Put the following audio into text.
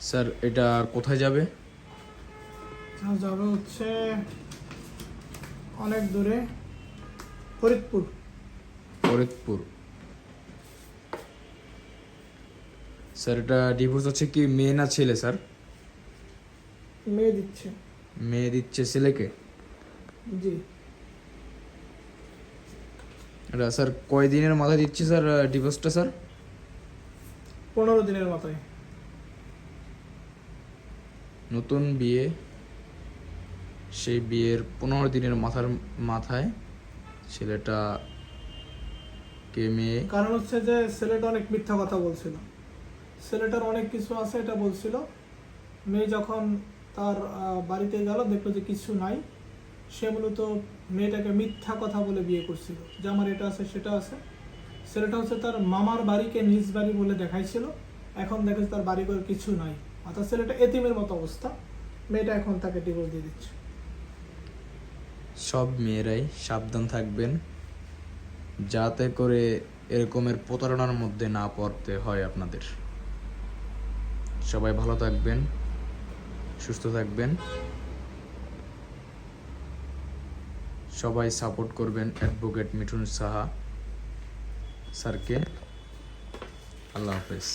Sir এটা কোথায় যাবে? যাবে হচ্ছে অনেক দূরে ফরিদপুর। ফরিদপুর। স্যার এটা ডিভোর্স হচ্ছে কি মেয়ে না ছেলে স্যার? মেয়ে দিচ্ছে। মেয়ে দিচ্ছে ছেলেকে? জি। এটা স্যার কয় দিনের মাথায় দিচ্ছে স্যার ডিভোর্সটা স্যার? পনেরো দিনের মাথায়। নতুন বিয়ে, সেই বিয়ের পনেরো দিনের মাথার মাথায় ছেলেটা কে মেয়ে কারণ হচ্ছে যে ছেলেটা অনেক মিথ্যা কথা বলছিল। ছেলেটার অনেক কিছু আছে, এটা বলছিল। মেয়ে যখন তার বাড়িতে গেল, দেখল যে কিছু নাই। সে মূলত মেয়েটাকে মিথ্যা কথা বলে বিয়ে করছিল। যে আমার এটা আছে, সেটা আছে। ছেলেটা হচ্ছে তার মামার বাড়িকে নিজ বাড়ি বলে দেখাইছিল। এখন দেখে তার বাড়ি করে কিছু নাই। অর্থাৎ ছেলেটা এতিমের মতো অবস্থা। মেয়েটা এখন তাকে ডিভোর্স দিয়ে দিচ্ছে। সব মেয়েরাই সাবধান থাকবেন, যাতে করে এরকমের প্রতারণার মধ্যে না পড়তে হয় আপনাদের। সবাই ভালো থাকবেন, সুস্থ থাকবেন। সবাই সাপোর্ট করবেন অ্যাডভোকেট মিঠুন সাহা স্যারকে। আল্লাহ হাফেজ।